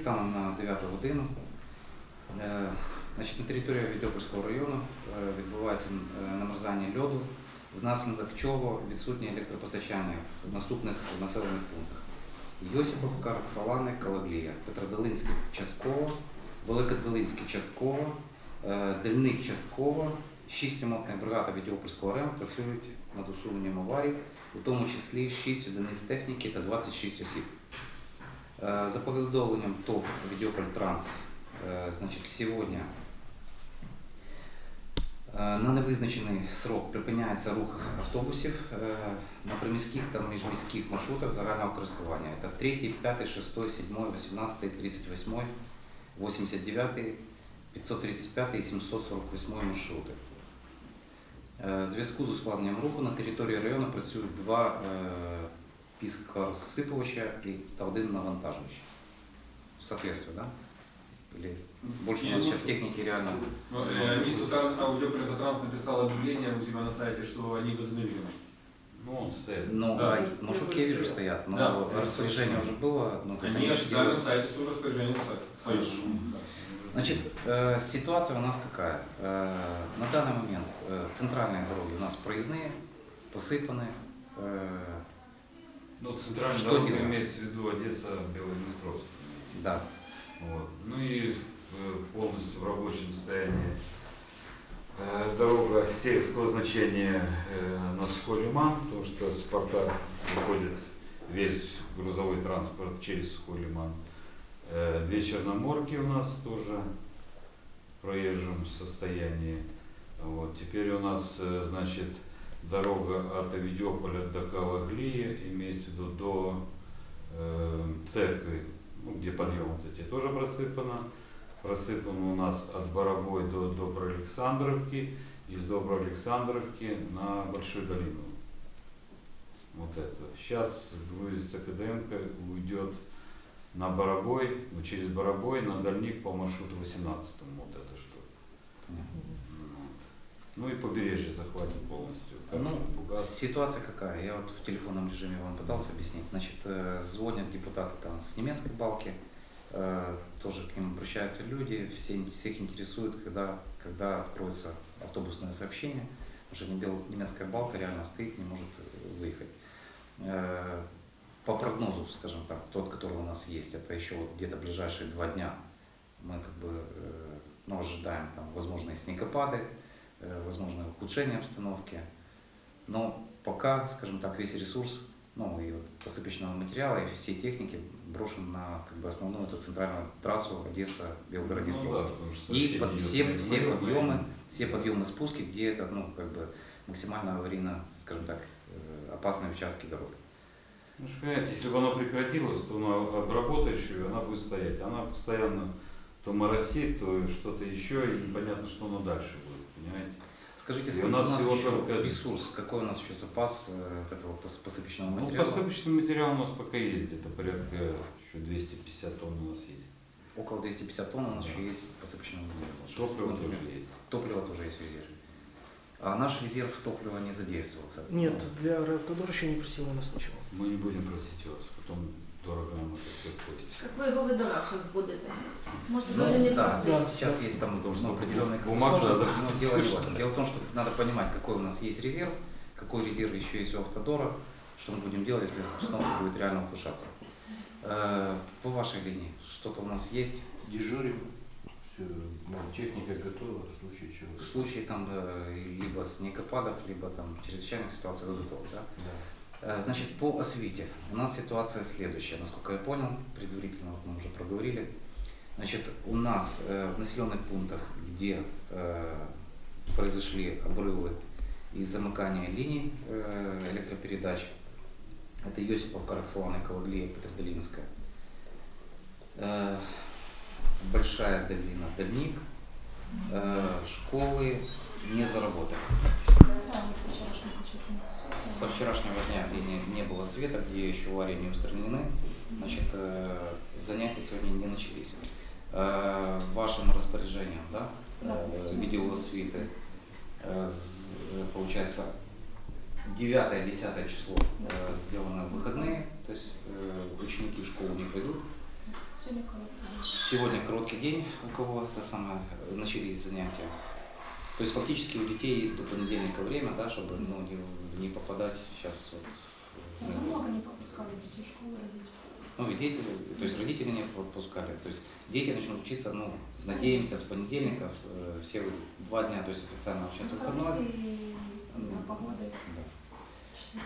станом на 9 годину. Е, на території Відьопольського району е, відбувається е, намерзання льоду, внаслідок чого відсутнє електропостачання в наступних населених пунктах. Йосиповка, Роксолани, Калаглія, Петродолинський частково, Великодолинський частково, Дельник частково, шість ремонтних бригад Відьопольського РЕМ працюють над усуненням аварій, у тому числі 6 одиниць техніки та 26 осіб. Е, За повідомленням ТОВ Транс, е, значить, сьогодні е, на невизначений срок припиняється рух автобусів на приміських та міжміських маршрутах загального користування. Це 3, 5, 6, 7, 18, 38, 89, 535 і 748 маршрути. Зв'язку з ускладненням руху на території району працюють два піскорозсипувача і та один навантажувач. Соответствие, да? Или больше у нас сейчас техники реально... Ну, э, Они с утра аудиопредотранс написал объявление у себя на сайте, что они возобновили. Ну, он стоит. Ну, Да. а маршрутки я вижу стоят, но Да. распоряжение уже было. Ну, то есть Они официально на сайте свое распоряжение. Свое. Значит, э, ситуация у нас какая? Э, на данный момент э, центральные дороги у нас проездные, посыпаны. э, Ну, центральная Что дорога имеется в виду Одесса, Белоднестровск. да. Вот. Ну и э, полностью в рабочем состоянии э, дорога сельского значения э, на Сухой-Лиман, потому что с порта выходит весь грузовой транспорт через Сухой-Лиман. Э, Две Черноморки у нас тоже в проезжем состоянии. Вот. Теперь у нас, э, значит, дорога от Авидиополя до Калаглии, имеется в виду до э, церкви, ну, где подъем вот эти, тоже просыпано. Просыпано у нас от Боровой до Доброалександровки, из Доброалександровки на Большую долину. Вот это. Сейчас грузится КДМ, уйдет на Боровой, ну, через Боровой на дальник по маршруту 18 вот это что. Вот. Ну и побережье захватит полностью. Ну, Бугат. ситуация какая? Я вот в телефонном режиме вам пытался объяснить. Значит, э, звонят депутаты там с немецкой балки, э, тоже к ним обращаются люди, все, всех интересует, когда, когда откроется автобусное сообщение, потому что немецкая балка реально стоит, не может э, выехать. По прогнозу, скажем так, тот, который у нас есть, это еще вот где-то ближайшие два дня. Мы как бы ну, ожидаем там возможные снегопады, возможное ухудшение обстановки. Но пока, скажем так, весь ресурс, ну и вот посыпочного материала и всей техники брошен на как бы основную эту центральную трассу Одесса, Белгород, Ну да, И под все, все мы- подъемы, все подъемы спуски, где это, ну, как бы максимально аварийно, скажем так, э, опасные участки дорог. Ну, понимаете, если бы она прекратилась, то она обработаешь ее, она будет стоять. Она постоянно то моросит, то что-то еще, и непонятно, что оно дальше будет, понимаете? Скажите, у сколько у нас всего еще только- ресурс, какой у нас еще запас э, вот этого пос- посыпочного Ну, материала? посыпочный материал у нас пока есть, где-то порядка еще 250 тонн у нас есть. Около 250 тонн у нас Да. еще есть посыпочного материала. Топливо тоже есть. Топливо тоже есть в резерве. А наш резерв топлива не задействовался. Нет, Ну, для Равтодор еще не просил у нас ничего. Мы не будем просить вас, потом дорого нам это все обходится. Як ви його видавати зараз будете? Може, Ну, не да? Да. сейчас есть там Потому ну, что определенные бумага надо- но дело не в этом. Дело в том, что надо понимать, какой у нас есть резерв, какой резерв еще есть у Автодора, что мы будем делать, если обстановка будет реально ухудшаться. Э, По вашей линии, что-то у нас есть? Дежурим, все, техника готова, в случае чего. В случае там либо снегопадов, либо там чрезвычайных ситуаций вы готовы, да? Да. Э, Значит, по освите у нас ситуация следующая. Насколько я понял, предварительно вот мы уже проговорили. Значит, у нас э, в населенных пунктах, где э, произошли обрывы и замыкание линий э, электропередач, это Йосиповка, Роксолана, Калаглия, Петродолинская, э, Большая долина, Дальник, э, школы не заработали. Со вчерашнего дня, не, не было света, где еще аварии не устранены, значит, э, занятия сегодня не начались. Э, вашим распоряжением, да, э, видеосвиты, э, з- получается, 9-10 число э, сделаны выходные, то есть э, ученики в школу не пойдут. Сьогодні коротко. Сегодня короткий день, у кого это самое, э, начались занятия. То есть фактически у детей есть до понедельника время, да, чтобы ну, не, не попадать сейчас вот, Ну, много не попускали дітей в школу родителей. Ну, и дети, то есть родители не подпускали. То есть дети начнут учиться, ну, надеемся, с понедельника, э, все два дня, то есть официально сейчас выходной. і за погодою. Да.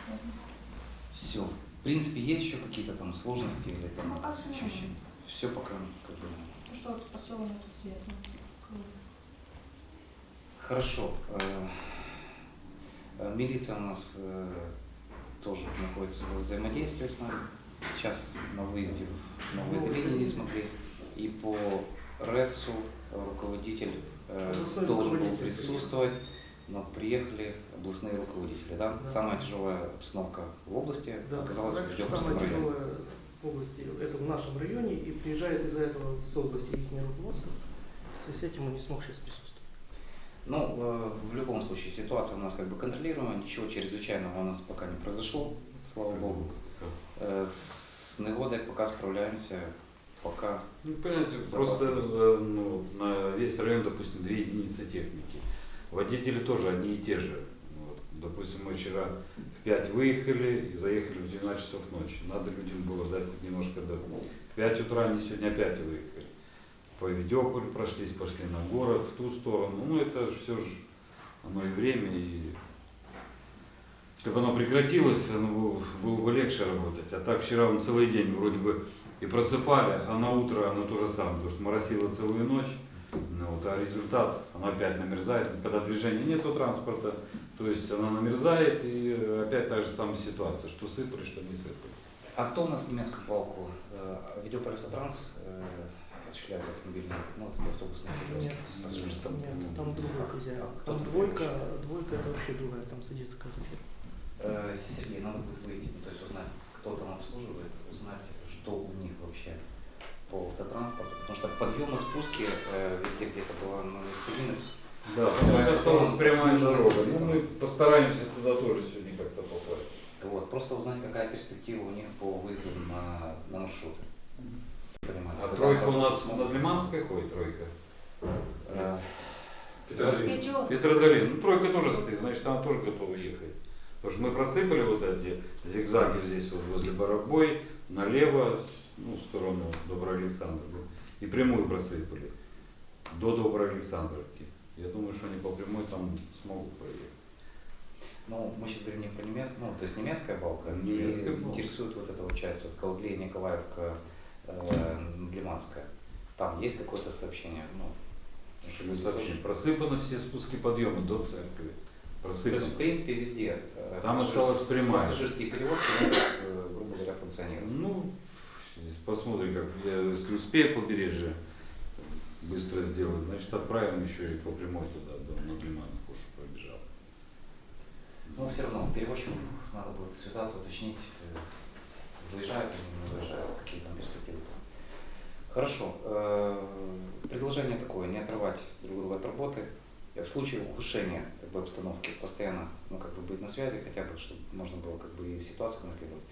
Все. В принципе, есть еще какие-то там сложности или там Ну, всё еще нормально. Все пока как бы. Ну що, от поселено тут світло. Хорошо. Э, э, Милиция у нас тоже находится в взаимодействии с нами. Сейчас на выезде в Новые Долины. смогли. И по РЭСу э, руководитель э, Областной должен был присутствовать, но приехали областные руководители. Да? Да. Самая тяжелая обстановка в области Да, оказалась в самое районе. в области, это в нашем районе, и приезжает из-за этого с области их руководство. В связи с этим он не смог сейчас присутствовать. Ну, э, в любом случае, ситуация у нас как бы контролируемая, ничего чрезвычайного у нас пока не произошло, слава богу. С негодой пока справляемся, пока Ну, понимаете, просто ну, на весь район, допустим, две единицы техники. Водители тоже одни и те же. Вот. Допустим, мы вчера в 5 выехали и заехали в 12 часов ночи. Надо людям было дать немножко до... В 5 утра они сегодня опять выехали. По Ведёполю прошлись, пошли на город, в ту сторону. Ну, это все же, оно и время, и... Если бы оно прекратилось, оно было, бы легче работать. А так вчера он целый день вроде бы и просыпали, а на утро оно то же самое, потому что моросило целую ночь, ну, вот, а результат, оно опять намерзает, когда движения нету транспорта, то есть оно намерзает и опять та же самая ситуация, что сыпали, что не сыпали. А кто у нас немецкую палку? Э, Видеополисотранс э, осуществляет автомобильный, ну, это автобусный перевозки. Нет. Нет, там другой Как? хозяин. А двойка, двойка это вообще другая, там садится фирма. Э, Сергей, надо будет выйти, ну, то есть узнать, кто там обслуживает, узнать, что у них вообще по автотранспорту, потому что подъемы, спуски э, везде где-то была ну, необходимость. Да, это осталась прямая дорога. Ну, мы постараемся туда тоже сегодня как-то попасть. Вот, просто узнать, какая перспектива у них по выезду на, на маршруты. Понимаю. А тройка у нас над Лиманской ходит, тройка? Э, Петродолин. П'ятьох. Петродолин, ну тройка тоже стоит, значит она тоже готова ехать. Потому что мы просыпали вот эти зигзаги здесь вот возле Барабой, налево, ну, в сторону Доброй Александровки, и прямую просыпали до Доброй Александровки. Я думаю, что они по прямой там смогут проехать. Ну, мы сейчас говорим не про немецкую, ну, то есть немецкая балка, Немецкая балка. интересует вот эта вот часть, вот Колглей, Николаевка, э. Там есть какое-то сообщение? Ну, сообщим. Просыпаны все спуски подъемы до церкви. То есть, в принципе, везде э, Там пассажирские- осталась прямая. пассажирские перевозки могут, э, грубо говоря, функционировать. Ну, посмотрим, как я, если успею побережье быстро сделать, значит отправим еще и по прямой туда, до Надлиманского, чтобы пробежал. Но все равно перевозчику надо будет связаться, уточнить, э, выезжают или не выезжают, какие там перспективы. Хорошо. э, Предложение такое, не отрывать друг друга от работы. Э, В случае ухудшения бы, обстановки постоянно ну, как бы быть на связи, хотя бы, чтобы можно было как бы и ситуацию контролировать.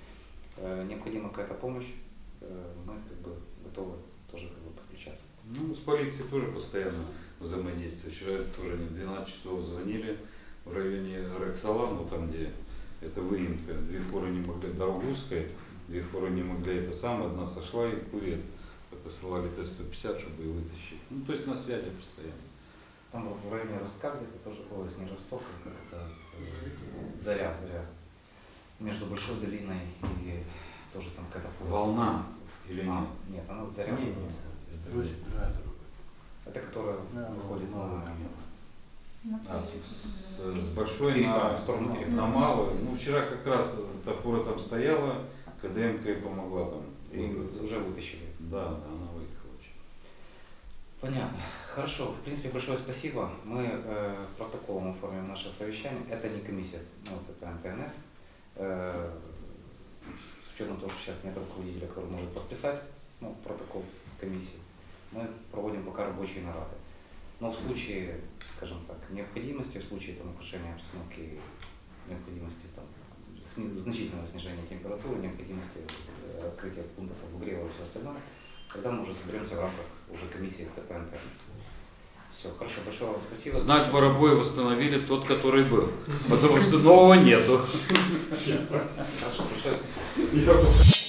Э, Необходима какая-то помощь, э, мы как бы готовы тоже как бы подключаться. Ну, с полицией тоже постоянно взаимодействие. Вчера тоже они в 12 часов звонили в районе Рексала, ну там, где это выемка. Две фуры не могли до Рогузской, две фуры не могли это самое, одна сошла и кувет. Посылали Т-150, чтобы ее вытащить. Ну, то есть на связи постоянно. Там в районе Ростка где-то тоже, ой, не Росток, а как это, э, Заря, Заря. Между Большой долиной и тоже там какая-то фура. Волна или А, нет? нет, она Заря. Не, не, Это. Это которая Да, выходит на, На А, с, с- с большой Перекат, на, в сторону на малую. Ну, вчера как раз эта фура там стояла, КДМК помогла там. и уже вытащили. Да, да, она выехала. очень. Понятно. Хорошо. В принципе, большое спасибо. Мы э, протоколом оформим наше совещание. Это не комиссия, ну, вот это МТНС. Э, с учетом того, что сейчас нет руководителя, который может подписать ну, протокол комиссии, мы проводим пока рабочие нарады. Но в случае, скажем так, необходимости, в случае там, ухудшения обстановки, необходимости там, значительного снижения температуры, необходимости э, открытия пунктов обогрева и все остальное, когда мы уже соберемся в рамках уже комиссии ТП интернет. Все, хорошо, большое вам спасибо. Знак Барабоя восстановили тот, который был. Потому что нового нету. Хорошо, большое спасибо.